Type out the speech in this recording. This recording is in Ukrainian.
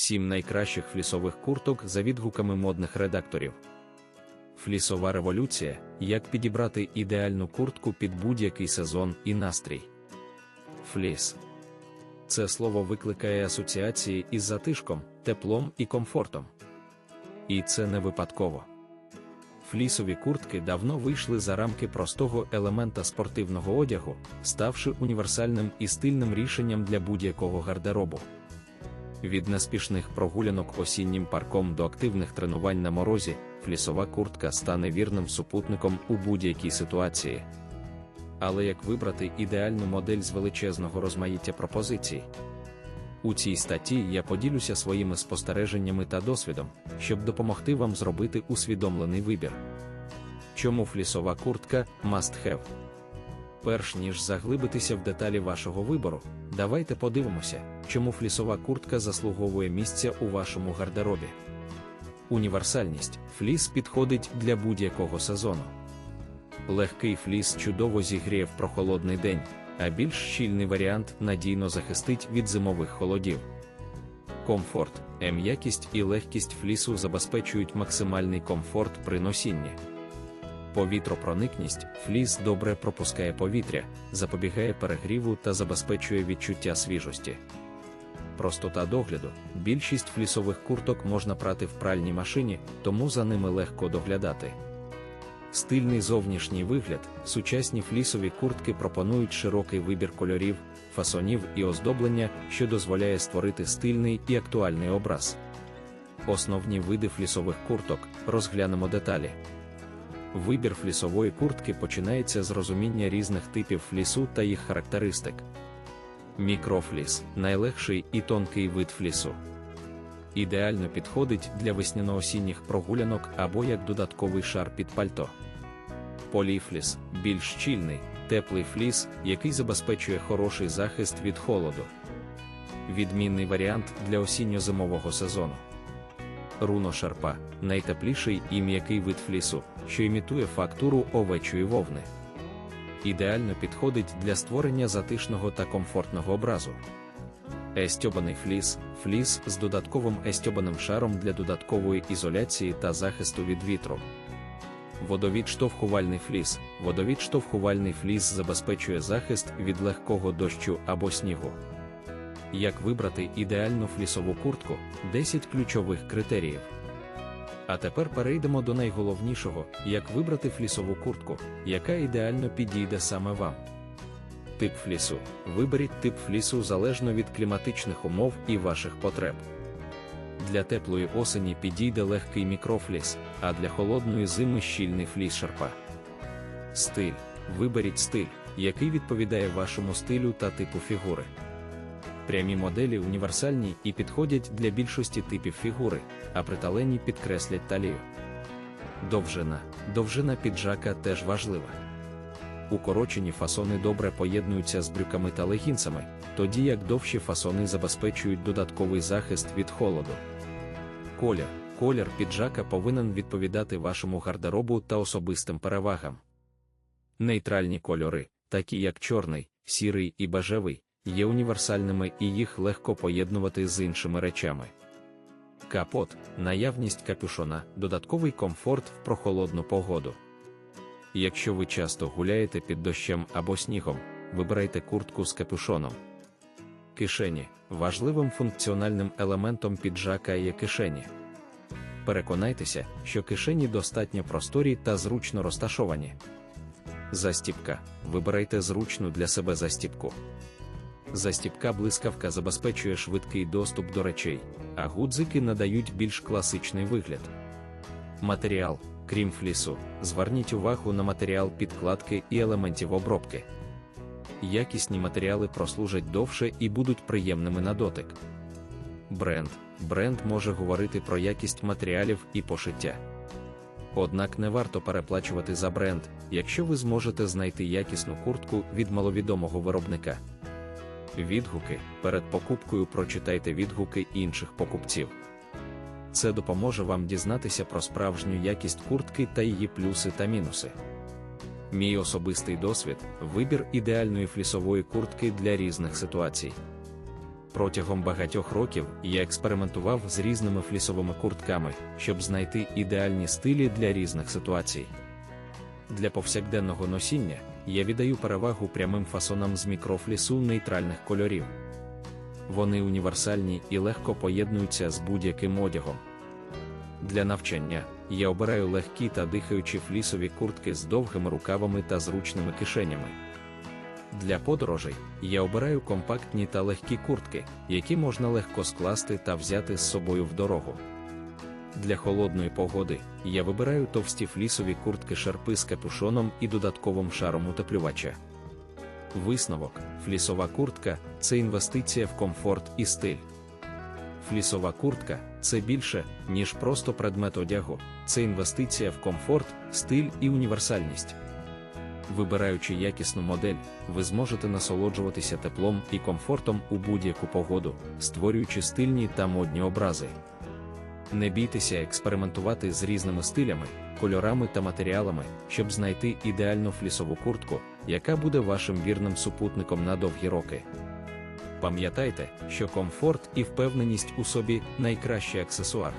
Сім найкращих флісових курток за відгуками модних редакторів. Флісова революція як підібрати ідеальну куртку під будь-який сезон і настрій. Фліс. Це слово викликає асоціації із затишком, теплом і комфортом. І це не випадково. Флісові куртки давно вийшли за рамки простого елемента спортивного одягу, ставши універсальним і стильним рішенням для будь-якого гардеробу. Від неспішних прогулянок осіннім парком до активних тренувань на морозі, флісова куртка стане вірним супутником у будь-якій ситуації. Але як вибрати ідеальну модель з величезного розмаїття пропозицій? У цій статті я поділюся своїми спостереженнями та досвідом, щоб допомогти вам зробити усвідомлений вибір. Чому флісова куртка must have? Перш ніж заглибитися в деталі вашого вибору, давайте подивимося, чому флісова куртка заслуговує місця у вашому гардеробі. Універсальність фліс підходить для будь-якого сезону. Легкий фліс чудово зігріє в прохолодний день, а більш щільний варіант надійно захистить від зимових холодів. Комфорт, м'якість і легкість флісу забезпечують максимальний комфорт при носінні. Повітропроникність фліс добре пропускає повітря, запобігає перегріву та забезпечує відчуття свіжості. Простота догляду. Більшість флісових курток можна прати в пральній машині, тому за ними легко доглядати. Стильний зовнішній вигляд, сучасні флісові куртки пропонують широкий вибір кольорів, фасонів і оздоблення, що дозволяє створити стильний і актуальний образ. Основні види флісових курток розглянемо деталі. Вибір флісової куртки починається з розуміння різних типів флісу та їх характеристик. Мікрофліс найлегший і тонкий вид флісу. Ідеально підходить для весняно-осінніх прогулянок або як додатковий шар під пальто. Поліфліс більш щільний, теплий фліс, який забезпечує хороший захист від холоду. Відмінний варіант для осінньо-зимового сезону. Руно шарпа найтепліший і м'який вид флісу, що імітує фактуру овечої вовни. Ідеально підходить для створення затишного та комфортного образу. Естьобаний фліс фліс з додатковим естьобаним шаром для додаткової ізоляції та захисту від вітру. Водовідштовхувальний фліс. Водовідштовхувальний фліс забезпечує захист від легкого дощу або снігу. Як вибрати ідеальну флісову куртку 10 ключових критеріїв. А тепер перейдемо до найголовнішого, як вибрати флісову куртку, яка ідеально підійде саме вам. Тип флісу. Виберіть тип флісу залежно від кліматичних умов і ваших потреб. Для теплої осені підійде легкий мікрофліс, а для холодної зими щільний фліс шарпа. Стиль. Виберіть стиль, який відповідає вашому стилю та типу фігури. Прямі моделі універсальні і підходять для більшості типів фігури, а приталені підкреслять талію. Довжина. Довжина піджака теж важлива. Укорочені фасони добре поєднуються з брюками та легінцями, тоді як довші фасони забезпечують додатковий захист від холоду. Колір. Колір піджака повинен відповідати вашому гардеробу та особистим перевагам. Нейтральні кольори, такі як чорний, сірий і бежевий, є універсальними і їх легко поєднувати з іншими речами. Капот, наявність капюшона, додатковий комфорт в прохолодну погоду. Якщо ви часто гуляєте під дощем або снігом, вибирайте куртку з капюшоном. Кишені важливим функціональним елементом піджака є кишені. Переконайтеся, що кишені достатньо просторі та зручно розташовані. Застіпка. Вибирайте зручну для себе застіпку. Застіпка блискавка забезпечує швидкий доступ до речей, а гудзики надають більш класичний вигляд. Матеріал, крім флісу, зверніть увагу на матеріал підкладки і елементів обробки. Якісні матеріали прослужать довше і будуть приємними на дотик. Бренд. Бренд може говорити про якість матеріалів і пошиття. Однак не варто переплачувати за бренд, якщо ви зможете знайти якісну куртку від маловідомого виробника. Відгуки перед покупкою прочитайте відгуки інших покупців. Це допоможе вам дізнатися про справжню якість куртки та її плюси та мінуси. Мій особистий досвід вибір ідеальної флісової куртки для різних ситуацій. Протягом багатьох років я експериментував з різними флісовими куртками, щоб знайти ідеальні стилі для різних ситуацій. Для повсякденного носіння я віддаю перевагу прямим фасонам з мікрофлісу нейтральних кольорів. Вони універсальні і легко поєднуються з будь-яким одягом. Для навчання я обираю легкі та дихаючі флісові куртки з довгими рукавами та зручними кишенями. Для подорожей я обираю компактні та легкі куртки, які можна легко скласти та взяти з собою в дорогу. Для холодної погоди я вибираю товсті флісові куртки шарпи з капюшоном і додатковим шаром утеплювача. Висновок: флісова куртка це інвестиція в комфорт і стиль. Флісова куртка це більше, ніж просто предмет одягу, це інвестиція в комфорт, стиль і універсальність. Вибираючи якісну модель, ви зможете насолоджуватися теплом і комфортом у будь-яку погоду, створюючи стильні та модні образи. Не бійтеся експериментувати з різними стилями, кольорами та матеріалами, щоб знайти ідеальну флісову куртку, яка буде вашим вірним супутником на довгі роки. Пам'ятайте, що комфорт і впевненість у собі найкращий аксесуар.